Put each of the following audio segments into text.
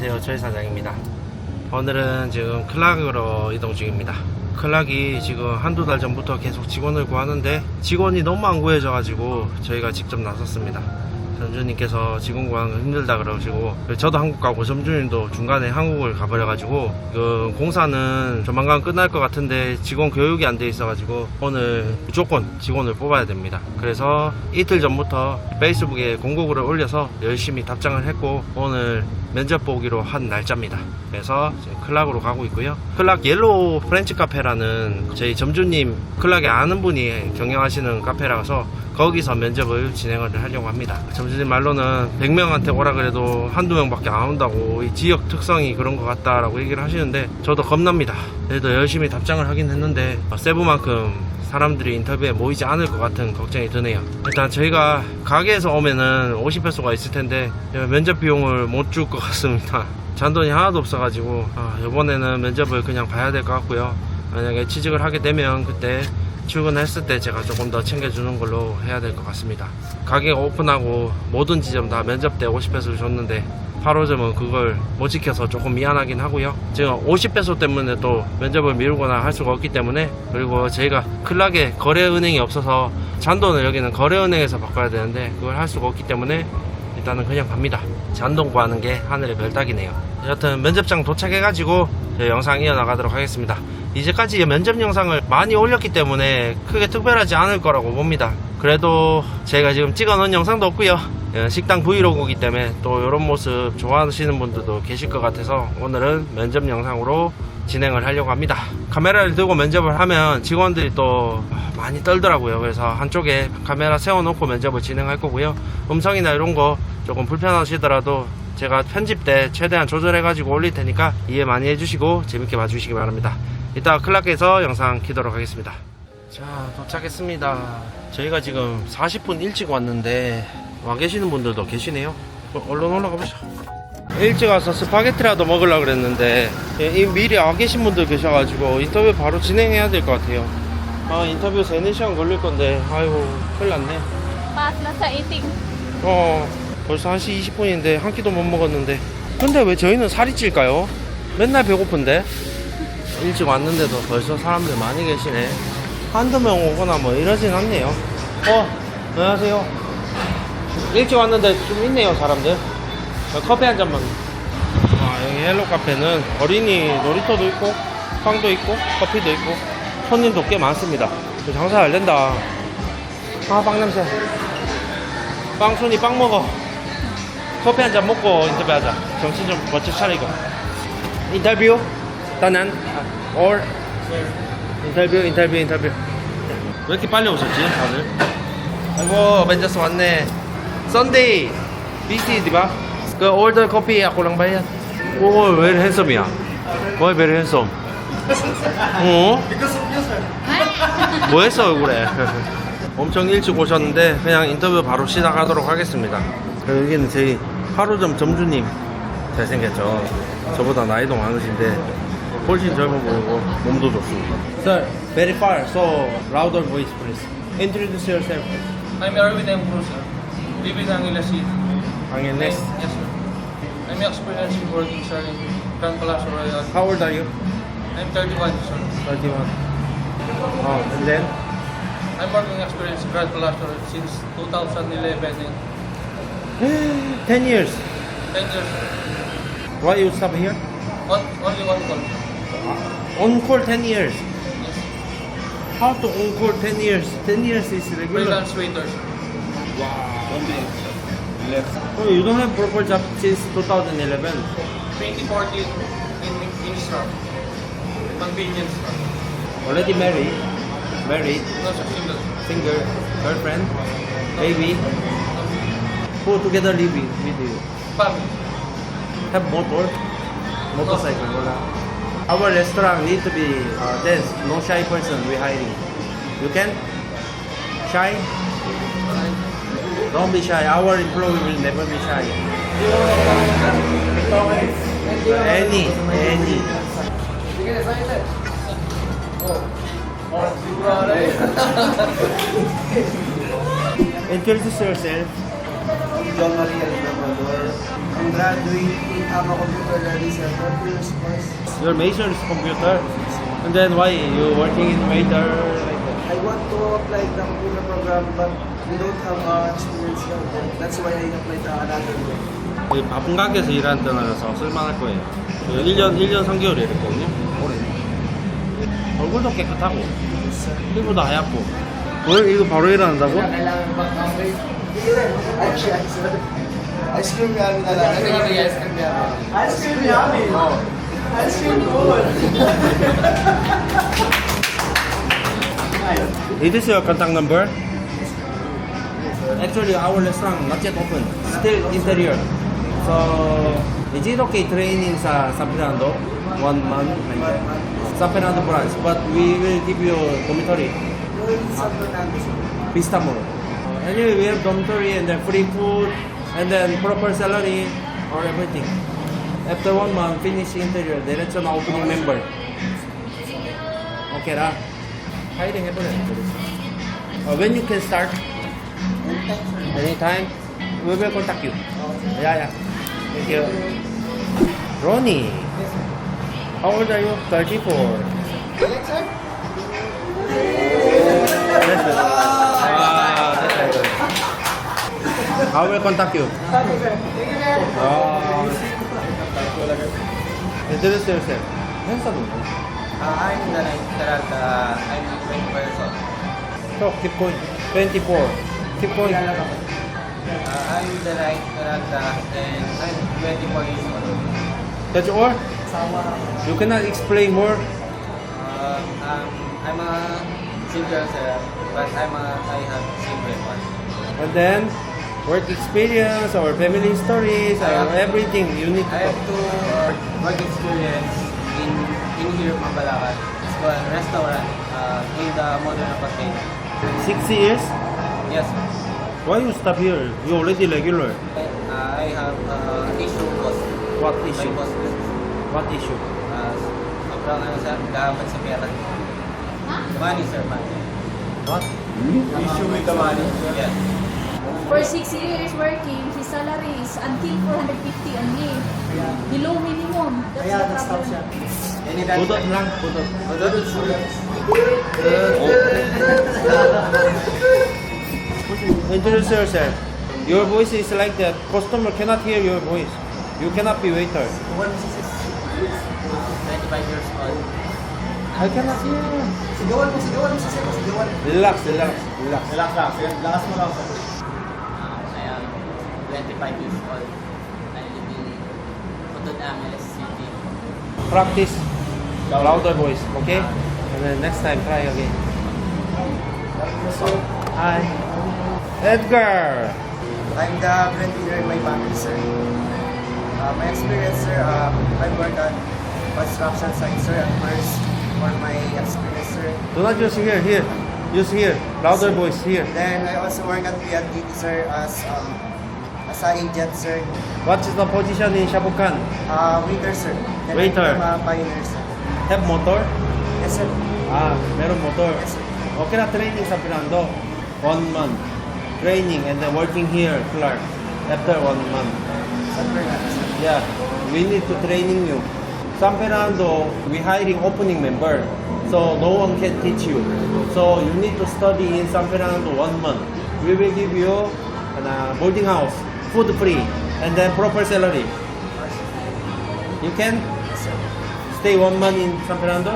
안녕하세요. 저희 사장입니다. 오늘은 지금 클락으로 이동 중입니다. 클락이 지금 한두 달 전부터 계속 직원을 구하는데 직원이 너무 안 구해져 가지고 저희가 직접 나섰습니다. 구하는 거 힘들다 그러시고 저도 한국 가고 점주님도 중간에 한국을 가버려가지고 그 공사는 조만간 끝날 것 같은데 직원 교육이 안 돼 있어가지고 오늘 무조건 직원을 뽑아야 됩니다. 그래서 이틀 전부터 페이스북에 공고글을 올려서 열심히 답장을 했고 오늘 면접 보기로 한 날짜입니다. 그래서 클락으로 가고 있고요. 클락 옐로우 프렌치 카페라는 저희 점주님 클락에 아는 분이 경영하시는 카페라서 거기서 면접을 진행을 하려고 합니다. 점주님 말로는 100명한테 오라 그래도 한두 명밖에 안 온다고 이 지역 특성이 그런 것 같다라고 얘기를 하시는데 저도 겁납니다. 그래도 열심히 답장을 하긴 했는데 어, 세부만큼 사람들이 인터뷰에 모이지 않을 것 같은 걱정이 드네요. 일단 저희가 가게에서 오면은 50회소가 있을 텐데 면접 비용을 못 줄 것 같습니다. 잔돈이 하나도 없어가지고 아, 이번에는 면접을 그냥 봐야 될 것 같고요. 만약에 취직을 하게 되면 그때 출근했을 때 제가 조금 더 챙겨주는 걸로 해야 될 것 같습니다. 가게가 오픈하고 모든 지점 다 면접 때 50회소를 줬는데 8호점은 그걸 못 지켜서 조금 미안하긴 하고요. 지금 50배소 때문에 또 면접을 미루거나 할 수가 없기 때문에 그리고 저희가 클락에 거래은행이 없어서 잔돈을 여기는 거래은행에서 바꿔야 되는데 그걸 할 수가 없기 때문에 일단은 그냥 갑니다. 잔돈 구하는 게 하늘의 별따기네요. 여튼 면접장 도착해가지고 영상 이어나가도록 하겠습니다. 이제까지 면접 영상을 많이 올렸기 때문에 크게 특별하지 않을 거라고 봅니다. 그래도 제가 지금 찍어 놓은 영상도 없고요. 예, 식당 브이로그이기 때문에 또 이런 모습 좋아하시는 분들도 계실 것 같아서 오늘은 면접 영상으로 진행을 하려고 합니다. 카메라를 들고 면접을 하면 직원들이 또 많이 떨더라고요. 그래서 한쪽에 카메라 세워놓고 면접을 진행할 거고요. 음성이나 이런 거 조금 불편하시더라도 제가 편집 때 최대한 조절해 가지고 올릴 테니까 이해 많이 해주시고 재밌게 봐주시기 바랍니다. 이따 클락에서 영상 키도록 하겠습니다. 자, 도착했습니다. 저희가 지금 40분 일찍 왔는데 와 계시는 분들도 계시네요. 어, 얼른 올라가 보자. 일찍 와서 스파게티라도 먹으려고 그랬는데 예, 이 미리 와 계신 분들 계셔가지고 인터뷰 바로 진행해야 될 것 같아요. 아 인터뷰 3, 4시간 걸릴 건데 아이고 큰일 났네. 어 벌써 1시 20분인데 한 끼도 못 먹었는데 근데 왜 저희는 살이 찔까요? 맨날 배고픈데 일찍 왔는데도 벌써 사람들 많이 계시네 한두 명 오거나 뭐 이러진 않네요 어 안녕하세요 일찍 왔는데 좀 있네요 사람들 어, 커피 한 잔만 아 여기 헬로 카페는 어린이 놀이터도 있고 빵도 있고 커피도 있고 손님도 꽤 많습니다 장사 잘 된다 아 빵 냄새 빵순이 빵 먹어. 커피 한 잔 먹고 인터뷰하자. 정신 좀 멋져 차리고. 인터뷰? 따난? or? 인터뷰, 인터뷰, 인터뷰. 왜 이렇게 빨리 오셨지, 다들? 아이고, 벤저스 왔네. 썬데이. BC, 디바? 그 order 커피 ba yan? Oo, very handsome ya. Why very handsome? 어? 뭐 했어, 얼굴에? 엄청 일찍 오셨는데 그냥 인터뷰 바로 시작하도록 하겠습니다. 여기는 저희 하루점 점주님 잘생겼죠. 저보다 나이도 많으신데 훨씬 젊어 보이고 몸도 좋습니다. Sir, very far, so louder voice please. Introduce yourself. I'm Erwin M. Cruz, sir. Live in Angeles City. Angeles. Yes, sir. I'm experienced in working, sir, in Grand Palacio Royal. How old are you? I'm 31, sir. 31. Oh, and then? I'm working experience in Grand Palacio since 2011 and 10 years. 10 years. Why you stop here? One, only one call. On call 10 years. How to on call 10 years? 10 years is regular. Freelance waiter, sir. Oh, you don't have proper job since 2011. 2014 in, in Isra. Convenience, sir. Already married? Married? No, sir, single. Single? Girlfriend? Baby? Who together living with you? Family. Have motor? Motorcycle? Wala. Our restaurant need to be uh, dense. No shy person we hiring. You can? Shy? Don't be shy. Our employee will never be shy. Any, any. Introduce yourself. John Maria Labrador. Ang graduate in AMA Computer Learning Center, Pilipinas course. Your major is computer. And then why you working in waiter like that? I want to apply the computer program but we don't have uh, experience here. That's why I applied to another one. 이 바쁜 가게에서 일하는 떠나서 쓸만할 거예요. 1년, 1년 3개월 일했거든요. 올해. 얼굴도 깨끗하고, 피부도 하얗고. 왜 이거 바로 일하는다고? Ice Is this your contact number? Actually, our restaurant not yet open. Still interior. So, is it okay training in uh, San Fernando? One month, like that. San Fernando branch. But we will give you dormitory. Vista Mall. Anyway, we have dormitory and then free food and then proper salary or everything. After one month, finish interior. Diretso na opening member. Okay ra? Hiring uh, when you can start? Anytime. We will contact you. Yeah, yeah. Thank you. Ronnie. How old are you? 34. Yes, sir. I will contact you. Ah. Introduce yourself. Handsome. Uh, I'm the night Taranta. I'm 20 years old. Talk, keep going. 24. Keep going. Uh, I'm the night Taranta and I'm 24 years old. That's all? You cannot explain more? Uh, um, I'm a single sir, but I'm a, I have single one. And then, work experience or family stories or everything you need to I have talk. two uh, work experience in in here, Mambalacan. It's a restaurant uh, in the modern apartheid. Six years? Yes. Why you stop here? You already regular. Uh, I have uh, issue boss. What My issue? boss. What issue? Uh, sobrang ano sir, gahamat sa pera. Money sir, money. What? Issue with the money? Yes. For six years working, his salary is until 450 only. Below minimum. That's Kaya the nag-stop siya. problem. Anytime. Pudot lang, pudot. Oh. Introduce yourself. Your voice is like that. Customer cannot hear your voice. You cannot be waiter. 25 years old. I cannot hear. Sigawan mo, sigawan mo sa sir. Sigawan. Relax, relax, relax. Relax lang. Sige, lakas mo lang. I am 25 years old. I live in Putod Angeles City. Practice louder voice, okay? And then next time, try again. Hi. Edgar. I'm the breadwinner in my family, sir. Uh, my experience, sir, uh, I work at construction site, sir, at first for my experience, sir. Do not use here, here. Use here. Louder voice here. Then I also work at PLDT, sir, as um, as an agent, sir. What is the position in Shabukan? Uh, waiter, sir. Then Waiter. I'm a pioneer, sir. Have motor? Yes, sir. Ah, meron motor. Yes, sir. Okay na training sa Fernando. One month. Training and then working here, Clark. After one month. Sir. Yeah, we need to training you. San Fernando, we hiring opening member. So no one can teach you. So you need to study in San Fernando one month. We will give you a boarding house, food free, and then proper salary. You can stay one month in San Fernando?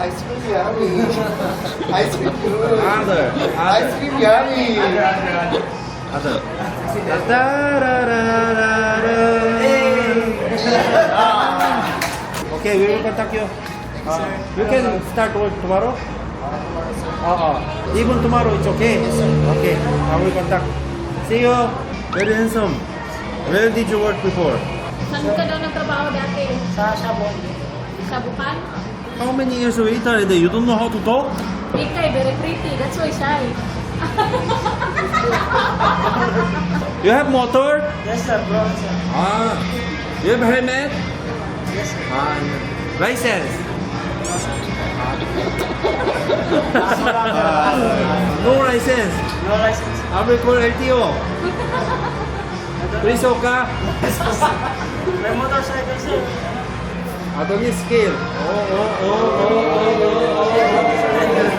Ice cream yummy. Ice cream good. Other, Ice cream yummy. other. Okay, we will contact you. Uh, you can start work tomorrow? Uh, uh, even tomorrow it's okay? Okay, I will contact. See you. Very handsome. Where did you work before? Saan ka daw nagtrabaho dati? Sa Shabon. Sa Bukan? How many years waiter and you don't know how to talk? Ikay, very pretty. That's why shy. You have motor? Yes, sir, bro, sir. Ah. You have helmet? Yes, sir. Ah, license? no license. No license. Abre ko ng LTO. Priso ka. May motorcycle sir. Ato ni skill. Oo, oo, oo, oo, oo, oo.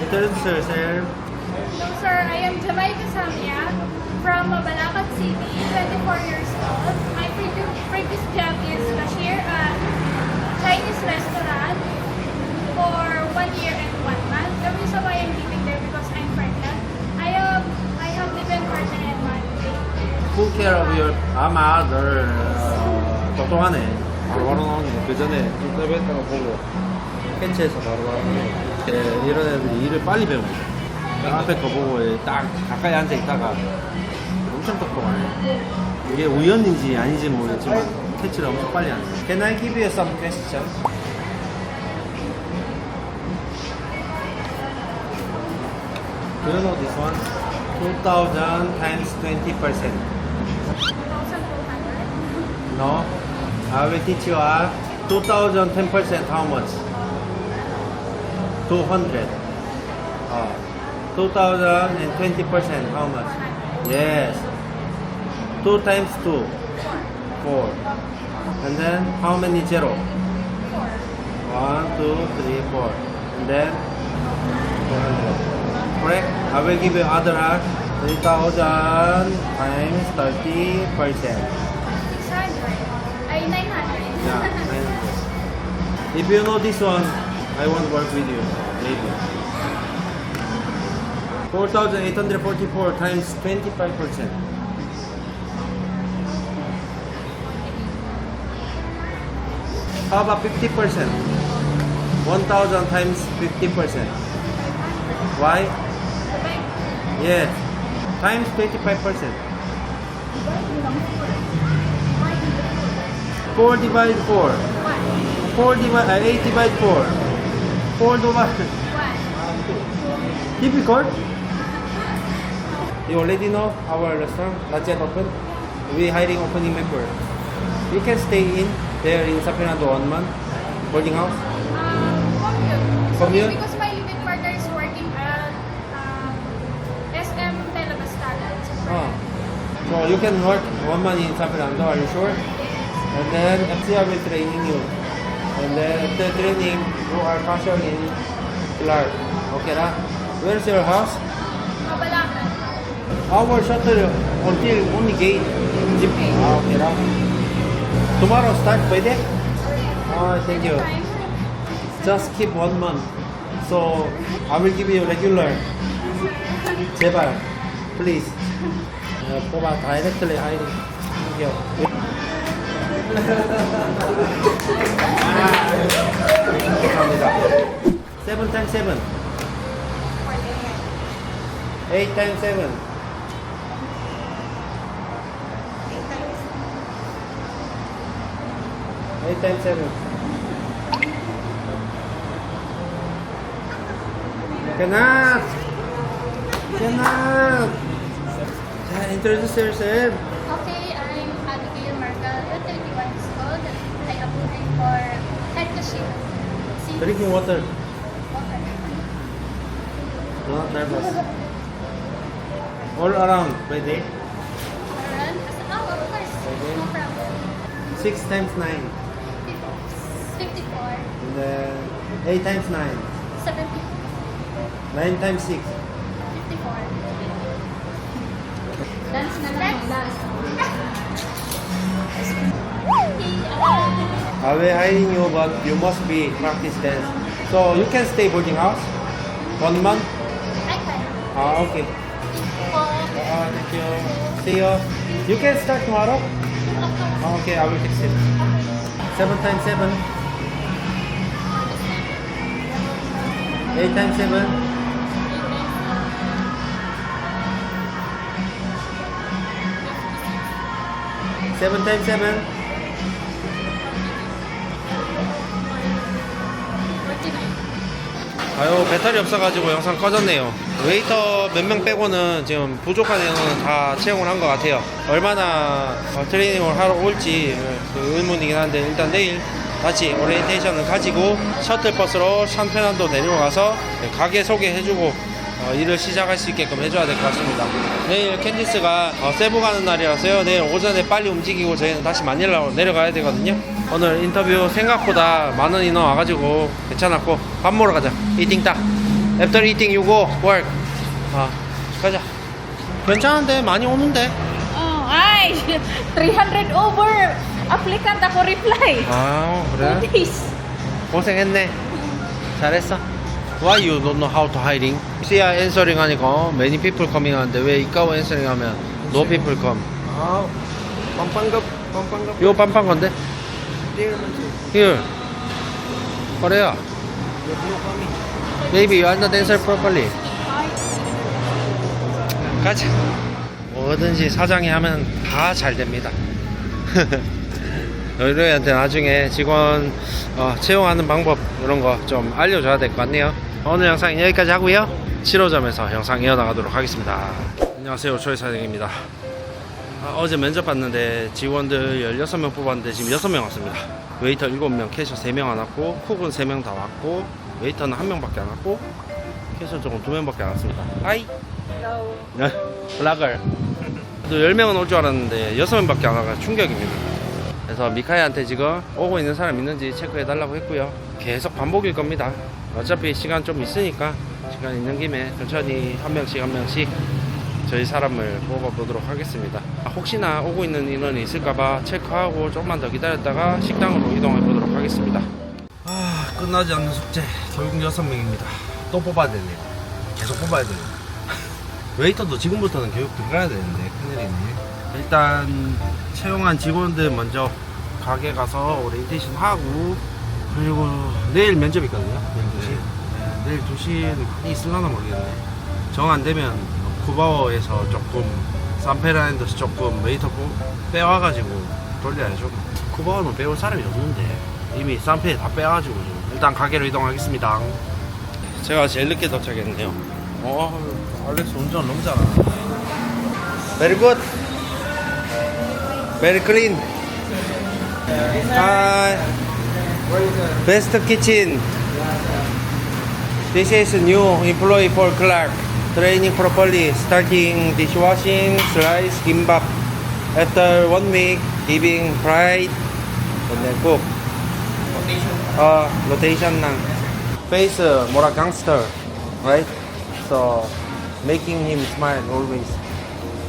Ito rin sir, sir. 아마 널 어, 똑똑하네 바로바로 나오네 그 전에 인터뷰 했던 거 보고 팬츠에서 바로바로 예, 이런 애들이 일을 빨리 배웁니다 딱 앞에 거 보고 딱 가까이 앉아 있다가 엄청 똑똑하네 이게 우연인지 아닌지 모르겠지만 캐치를 엄청 빨리 하네 Can I give you some question? Do you know this one? 2000 times 20 percent 1,200. No. I will teach you uh, 2010% how much? 200. Uh, 2020% how much? Yes. 2 times 2. 4. And then how many zero? 1, 2, 3, 4. And then 200. Correct? I will give you other half. 3000 times 30%. If you know this one, I won't work with you. Maybe. 4,844 times 25%. How about 50%? 1,000 times 50%. Why? Yes. Times 25%. 4 divided 4. 4 divided, uh, 8 divided 4. 4 divided. Difficult? You already know our restaurant, not yet open. We hiring opening member. You can stay in there in Sapirando one month, boarding house. Um, commute. Commute? Because my living partner is working at um, SM Telebastaran. Oh. So you can work one month in Sapirando, are you sure? And then FCR will training you And then after training, you are cashier in Clark. Okay, ra? Where's your house? Mabalacan. Our shuttle until only gate. Jeep. Ah, okay, ra? Tomorrow start pwede? Ah, thank you. Time. Just keep one month. So I will give you regular. 제발, please. 어, 뽑아 다이렉트리 하이링. Thank you. Ah. Seven times seven. Eight times seven. Eight times seven. Cannot! Cannot! Introduce yourself. Drinking water. Not nervous. All around, by Around? Of course. No problem. 6 times 9. 54. And then 8 times 9. 70. 9 times 6. 54. Dance the lang. I will hiring you, but you must be practice dance. So you can stay boarding house one month. Can. Ah, okay. Ah, thank you. See you. You can start tomorrow. Ah, okay, I will fix it. Seven times seven. Eight times seven. Times seven. 49. 아유 배터리 없어가지고 영상 꺼졌네요 웨이터 몇 명 빼고는 지금 부족한 인원은 다 채용을 한 것 같아요 얼마나 어, 트레이닝을 하러 올지 그 의문이긴 한데 일단 내일 다시 오리엔테이션을 가지고 셔틀버스로 샨페난도 내려가서 가게 소개해주고 어, 일을 시작할 수 있게끔 해줘야 될 것 같습니다. 내일 캔디스가 어, 세부 가는 날이라서요. 내일 오전에 빨리 움직이고 저희는 다시 마닐라로 내려가야 되거든요. 오늘 인터뷰 생각보다 많은 인원 와가지고 괜찮았고 밥 먹으러 가자. 이팅 딱. After eating you go work. 아 가자. 괜찮은데 많이 오는데. Oh, ay, 300 over. Applicant ako reply. 아 Two days. 고생했네. 잘했어. Why you don't know how to hiding? 시야 answering 하니까 어, many people coming 하는데 왜 이까오 answering 하면 no people come? Ah, pampanggap, pampanggap. 이거 빰빰 건데? Here. Korea. Maybe you are not answer properly. 가자. 뭐든지 사장이 하면 다 잘 됩니다. 너희들한테 나중에 직원 어, 채용하는 방법 이런 거 좀 알려줘야 될 것 같네요. 오늘 영상 여기까지 하고요. 7호점에서 영상 이어나가도록 하겠습니다. 안녕하세요. 조회 사장입니다. 아, 어제 면접 봤는데 직원들 16명 뽑았는데 지금 6명 왔습니다. 웨이터 7명, 캐셔 3명 안 왔고, 쿡은 3명 다 왔고, 웨이터는 1명밖에 안 왔고, 캐셔 조금 2명밖에 안 왔습니다. 하이! 네, 블라걸. 또 10명은 올 줄 알았는데 6명밖에 안 와가 충격입니다. 그래서 미카이한테 지금 오고 있는 사람 있는지 체크해 달라고 했고요. 계속 반복일 겁니다. 어차피 시간 좀 있으니까 시간 있는 김에 천천히 한 명씩 한 명씩 저희 사람을 뽑아보도록 하겠습니다. 혹시나 오고 있는 인원이 있을까봐 체크하고 조금만 더 기다렸다가 식당으로 이동해 보도록 하겠습니다. 아, 끝나지 않는 숙제. 결국 6명입니다. 또 뽑아야 되네요. 계속 뽑아야 되네요. 웨이터도 지금부터는 교육 들어가야 되는데 큰일이네. 일단 채용한 직원들 먼저 가게 가서 오리엔테이션 하고 그리고 내일 면접 있거든요. 내일 2시. 네, 내일 2시는 많이 있을라나 모르겠네. 정 안 되면 쿠바오에서 조금 산페라인드에서 조금 웨이터 뽑- 빼와가지고 돌려야죠. 쿠바오는 빼올 사람이 없는데 이미 산페에 다 빼와가지고. 일단 가게로 이동하겠습니다. 제가 제일 늦게 도착했는데요. 어, 알렉스 운전 너무 잘하네. Very good. Very clean. Hi. Best kitchen. This is a new employee for Clark. Training properly, starting dishwashing, slice, gimbap. After one week, giving fried, and then cook. Rotation. Uh, rotation lang. Face uh, more gangster, right? So, making him smile always.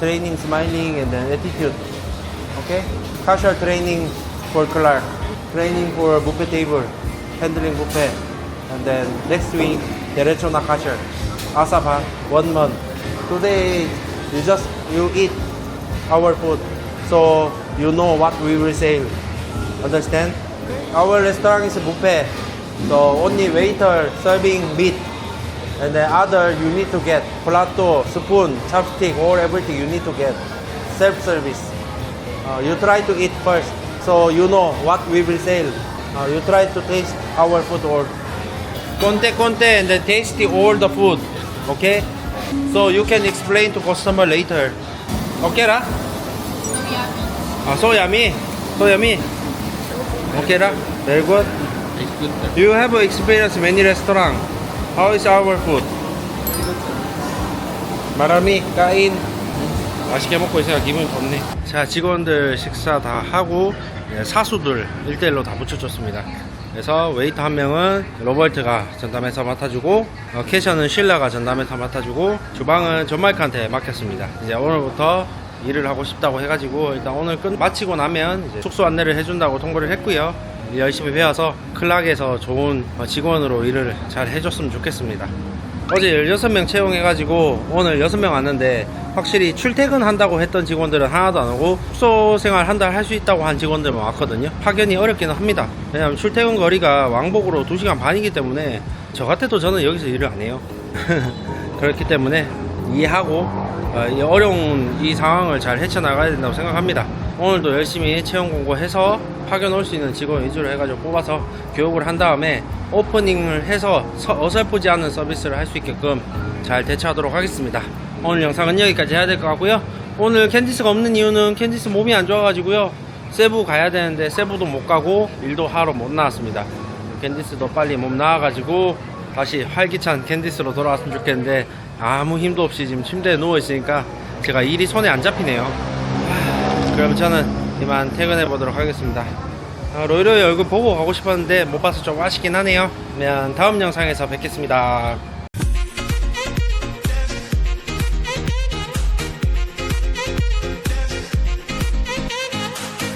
Training, smiling, and then attitude. Okay? Casual training for Clark. Training for buffet table. Handling buffet. And then next week, derecho na cashier. Asapa, one month. Today, you just, you eat our food. So, you know what we will sell. Understand? Our restaurant is a buffet. So, only waiter serving meat. And then other you need to get plato, spoon, chopstick, or everything you need to get. Self-service. Uh, you try to eat first, so you know what we will sell. Uh, you try to taste our food or conte conte and the, all the food. Okay? So you can explain to customer later. Okay ra? Ah, so yummy. So yummy. Okay ra? Very good. It's good, sir. Do you have experience many restaurant? How is our food? 말하미 까인 맛있게 먹고 있으니까 기분이 좋네 자 직원들 식사 다 하고 예, 사수들 1대1로 다 붙여줬습니다 그래서 웨이터 한 명은 로버트가 전담해서 맡아주고 어, 캐셔는 신라가 전담해서 맡아주고 주방은 존마이크한테 맡겼습니다. 이제 오늘부터 일을 하고 싶다고 해가지고 일단 오늘 끝 마치고 나면 이제 숙소 안내를 해준다고 통보를 했고요. 열심히 배워서 클락에서 좋은 어, 직원으로 일을 잘 해줬으면 좋겠습니다 어제 16명 채용해가지고 오늘 6명 왔는데 확실히 출퇴근 한다고 했던 직원들은 하나도 안 오고 숙소 생활 한 달 할 수 있다고 한 직원들만 왔거든요. 파견이 어렵기는 합니다. 왜냐면 출퇴근 거리가 왕복으로 2시간 반이기 때문에 저 같아도 저는 여기서 일을 안 해요. 그렇기 때문에 이해하고 어, 이 어려운 이 상황을 잘 헤쳐나가야 된다고 생각합니다. 오늘도 열심히 채용 공고해서 파견 올 수 있는 직원 위주로 해가지고 뽑아서 교육을 한 다음에 오프닝을 해서 서- 어설프지 않은 서비스를 할 수 있게끔 잘 대처하도록 하겠습니다. 오늘 영상은 여기까지 해야 될 것 같고요. 오늘 캔디스가 없는 이유는 캔디스 몸이 안 좋아가지고요. 세부 가야 되는데 세부도 못 가고 일도 하러 못 나왔습니다. 캔디스도 빨리 몸 나와가지고 다시 활기찬 캔디스로 돌아왔으면 좋겠는데 아무 힘도 없이 지금 침대에 누워 있으니까 제가 일이 손에 안 잡히네요. 하, 그럼 저는 이만 퇴근해 보도록 하겠습니다. 아, 로이로이 얼굴 보고 가고 싶었는데 못 봐서 좀 아쉽긴 하네요. 그러면 다음 영상에서 뵙겠습니다.